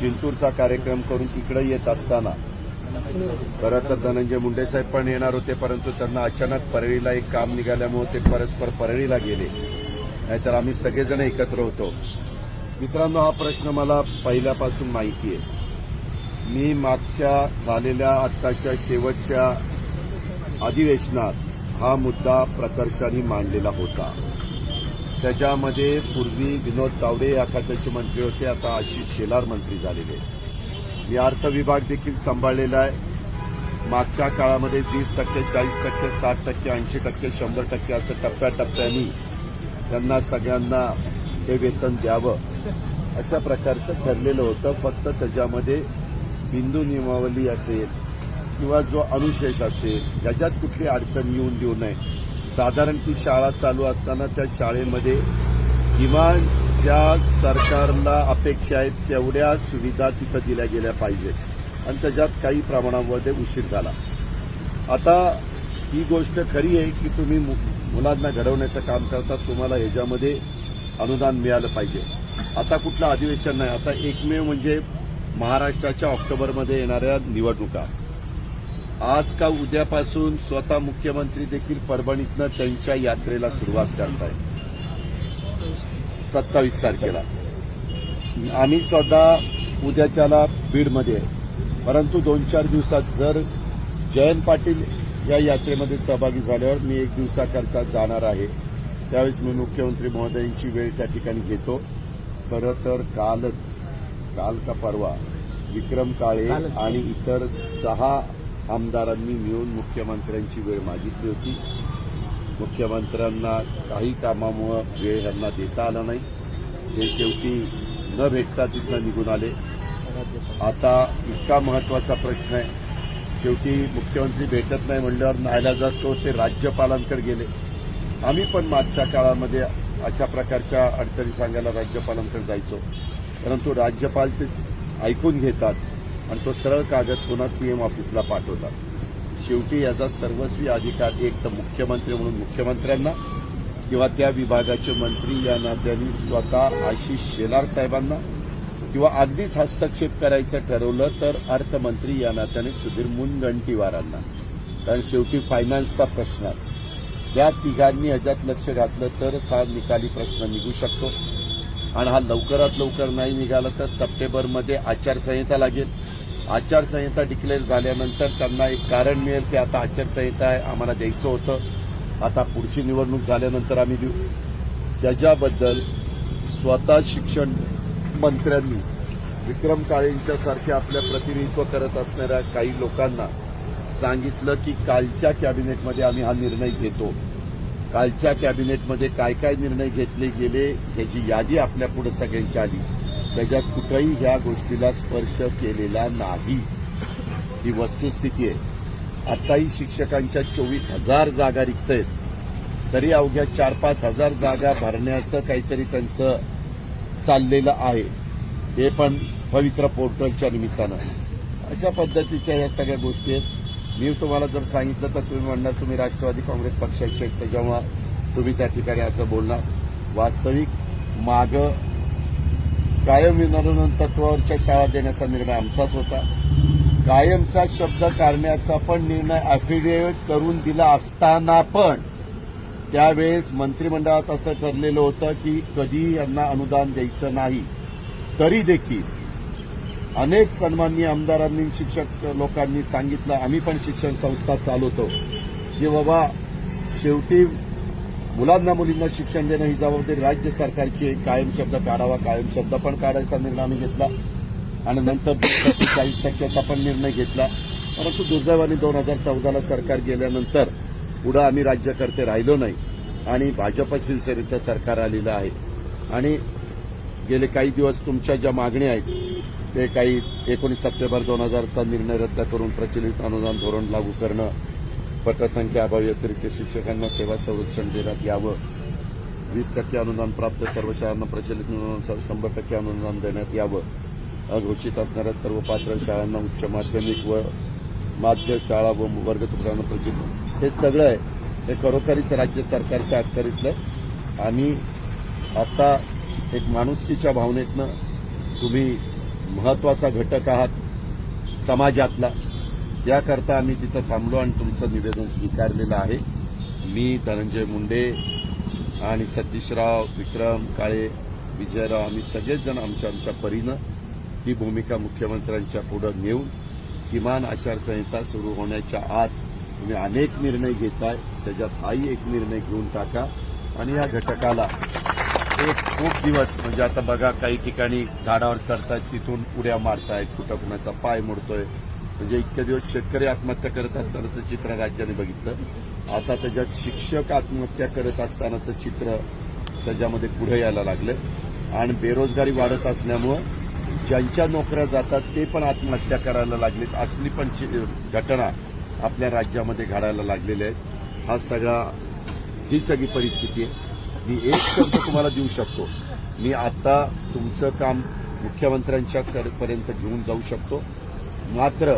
जिंतूरचा कार्यक्रम करून तिकडे येत असताना. खरं तर धनंजय मुंडे साहेब पण येणार होते परंतु त्यांना अचानक परळीला एक काम निघाल्यामुळे ते परस्पर परळीला गेले. नाहीतर आम्ही सगळेजण एकत्र होतो. मित्रांनो हा प्रश्न मला पहिल्यापासून माहिती आहे. मी मागच्या झालेल्या आत्ताच्या शेवटच्या अधिवेशनात हा मुद्दा प्रकर्षाने मांडलेला होता. त्याच्यामध्ये पूर्वी विनोद तावडे या खात्याचे मंत्री होते आता आशिष शेलार मंत्री झालेले मी अर्थ विभाग देखील सांभाळलेला आहे. मागच्या काळामध्ये वीस टक्के चाळीस टक्के साठ टक्के ऐंशी टक्के शंभर टक्के असं टप्प्याटप्प्यानी त्यांना सगळ्यांना हे वेतन द्यावं अशा प्रकारचं ठरलेलं होतं. फक्त त्याच्यामध्ये बिंदू नियमावली असेल किंवा जो अनुशेष असेल याच्यात कुठली अडचण येऊन देऊ नये. साधारण ती शाळा चालू असताना त्या शाळेमध्ये किमान ज्या सरकारला अपेक्षा आहेत तेवढ्या सुविधा तिथं दिल्या गेल्या पाहिजेत. आणि त्याच्यात काही प्रमाणामध्ये उशीर झाला. आता ही गोष्ट खरी आहे की तुम्ही मु- मुलांना घडवण्याचं काम करता तुम्हाला ह्याच्यामध्ये अनुदान मिळालं पाहिजे. आता कुठलं अधिवेशन नाही. आता एकमेव म्हणजे महाराष्ट्राच्या ऑक्टोबरमध्ये येणाऱ्या निवडणुका. आज का उद्यापासून स्वतः मुख्यमंत्री देखील परभणीतनं त्यांच्या यात्रेला सुरुवात करत आहेत सत्तावीस तारखेला. आम्ही स्वतः उद्याच्याला बीडमध्ये आहे. परंतु दोन चार दिवसात जर जयंत पाटील या यात्रेमध्ये सहभागी झाल्यावर मी एक दिवसाकरता जाणार आहे. त्यावेळेस मी मुख्यमंत्री महोदयांची वेळ त्या ठिकाणी घेतो. खरं तर कालच काल का परवा विक्रम काळे आणि इतर सहा आमदारांनी मिळून मुख्यमंत्र्यांची वेळ मागितली होती. मुख्यमंत्र्यांना काही कामामुळं वेळ यांना देता आला नाही. ते शेवटी न भेटता तिथं निघून आले. आता इतका महत्त्वाचा प्रश्न आहे. शेवटी मुख्यमंत्री भेटत नाही म्हणल्यावर नायलाज असतो ते राज्यपालांकडे गेले. आम्ही पण मागच्या काळामध्ये अशा प्रकारच्या अडचणी सांगायला राज्यपालांकडे जायचो. परंतु राज्यपाल तेच ऐकून घेतात. आणि तो सरळ कागद पुन्हा सीएम ऑफिसला पाठवतात शेवटी याचा सर्वस्वी अधिकार एक तर मुख्यमंत्री म्हणून मुख्यमंत्र्यांना किंवा त्या विभागाचे मंत्री या नात्याने स्वतः आशिष शेलार साहेबांना किंवा अगदीच हस्तक्षेप करायचं ठरवलं तर अर्थमंत्री या नात्याने सुधीर मुनगंटीवारांना. कारण शेवटी फायनान्सचा प्रश्न आहे. तिघांनी ह्याच्यात लक्ष घातलं तरच हा निकाली प्रश्न निघू शकतो. आणि हा लवकरात लवकर नाही निघाला तर सप्टेंबरमध्ये आचारसंहिता लागेल. आचारसंहिता डिक्लेअर झाल्यानंतर त्यांना एक कारण मिळेल की आता आचारसंहिता आहे आम्हाला द्यायचं होतं. आता पुढची निवडणूक झाल्यानंतर आम्ही देऊ. त्याच्याबद्दल स्वतः शिक्षण मंत्र्यांनी विक्रम काळेंच्या सारख्या आपल्या प्रतिनिधित्व करत असणाऱ्या काही लोकांना सांगितलं की कालच्या कॅबिनेटमध्ये आम्ही हा निर्णय घेतो. कालच्या कॅबिनेटमध्ये काय काय निर्णय घेतले गेले ह्याची यादी आपल्या पुढे सगळ्यांची आली. त्याच्यात कुठंही ह्या गोष्टीला स्पर्श केलेला नाही. ही वस्तुस्थिती आहे. आताही शिक्षकांच्या चोवीस हजार जागा रिक्त आहेत तरी अवघ्या चार पाच हजार जागा भरण्याचं काहीतरी त्यांचं चाललेलं आहे. हे पण पवित्र पोर्टलच्या निमित्तानं. अशा पद्धतीच्या ह्या सगळ्या गोष्टी आहेत. मी तुम्हाला जर सांगितलं तर तुम्ही म्हणणार तुम्ही राष्ट्रवादी काँग्रेस पक्षाचे आहेत तुम्ही त्या ठिकाणी असं बोलणार. वास्तविक मागं कायम विनोदन तत्वावरच्या शाळा देण्याचा निर्णय आमचाच होता. कायमचा शब्द काढण्याचा पण निर्णय अफिडेव्हिट करून दिला असताना पण त्यावेळेस मंत्रिमंडळात असं ठरलेलं होतं की कधी यांना अनुदान द्यायचं नाही. तरी देखील अनेक सन्माननीय आमदारांनी शिक्षक लोकांनी सांगितलं. आम्ही पण शिक्षण संस्था चालवतो. की बाबा शेवटी मुलांना मुलींना शिक्षण देणं ही जबाबदारी राज्य सरकारची आहे. कायम शब्द काढावा कायम शब्द पण काढायचा निर्णय आम्ही घेतला. आणि नंतर चाळीस टक्क्याचा पण निर्णय घेतला. परंतु दुर्दैवाने दोन हजार चौदाला सरकार गेल्यानंतर पुढं आम्ही राज्यकर्ते राहिलो नाही. आणि भाजप शिवसेनेचं सरकार आलेलं आहे. आणि गेले काही दिवस तुमच्या ज्या मागण्या आहेत ते काही एकोणीस सप्टेंबर दोन हजारचा निर्णय रद्द करून प्रचलित अनुदान धोरण लागू करणं पटसंख्या अभावी अतिरिक्त शिक्षकांना सेवा संरक्षण देण्यात यावं. वीस टक्के अनुदान प्राप्त सर्व शाळांना प्रचलित अनुदान शंभर टक्के अनुदान देण्यात यावं. अघोषित असणाऱ्या सर्व पात्र शाळांना उच्च माध्यमिक व माध्य शाळा व वर्ग तुकड्यांना प्रचलित हे सगळं आहे. हे खरोखरीच राज्य सरकारच्या अखत्यारीतलं आणि आता एक माणुसकीच्या भावनेतनं तुम्ही महत्त्वाचा घटक आहात समाजातला. याकरता आम्ही तिथं थांबलो आणि तुमचं निवेदन स्वीकारलेलं आहे. मी धनंजय मुंडे आणि सतीशराव विक्रम काळे विजयराव आम्ही सगळेच जण आमच्या आमच्या परीनं ही भूमिका मुख्यमंत्र्यांच्या पुढं नेऊन किमान आचारसंहिता सुरू होण्याच्या आत तुम्ही अनेक निर्णय घेताय. त्याच्यात हाही एक निर्णय घेऊन टाका. आणि या घटकाला एक खूप दिवस म्हणजे आता बघा काही ठिकाणी झाडावर चढतायत तिथून उड्या मारतायत कुठं कुणाचा पाय मोडतोय म्हणजे इतके दिवस शेतकरी आत्महत्या करत असतानाचं चित्र राज्याने बघितलं. आता त्याच्यात शिक्षक आत्महत्या करत असतानाचं चित्र त्याच्यामध्ये पुढे यायला लागलं. आणि बेरोजगारी वाढत असल्यामुळं ज्यांच्या नोकऱ्या जातात ते पण आत्महत्या करायला लागलेत. असली पण घटना आपल्या राज्यामध्ये घडायला लागलेल्या आहेत. हा सगळा ही सगळी परिस्थिती आहे. मी एक शब्द तुम्हाला देऊ शकतो. मी आता तुमचं काम मुख्यमंत्र्यांच्या पर्यंत घेऊन जाऊ शकतो. मात्र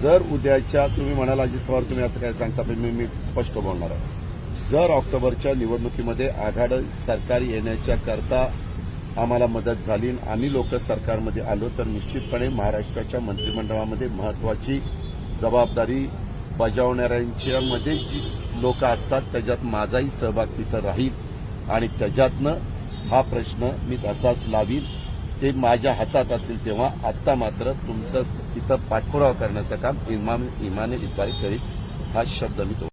जर उद्याच्या तुम्ही म्हणाला अजित पवार तुम्ही असं काय सांगता? पण मी मी स्पष्ट बोलणार आहे. जर ऑक्टोबरच्या निवडणुकीमध्ये आघाडी सरकार येण्याच्या करता आम्हाला मदत झाली आम्ही लोक सरकारमध्ये आलो तर निश्चितपणे महाराष्ट्राच्या मंत्रिमंडळामध्ये महत्वाची जबाबदारी बजावणाऱ्यांच्यामध्ये जी लोक असतात त्याच्यात माझाही सहभाग तिथं राहील आणि त्याच्यातनं हा प्रश्न मी तसाच लावीन. ते माझ्या हातात असेल तेव्हा आत्ता मात्र तुमचं तिथं पाठपुरावा करण्याचं काम इमान इमाने इतबारी करीत हा शब्द मी तो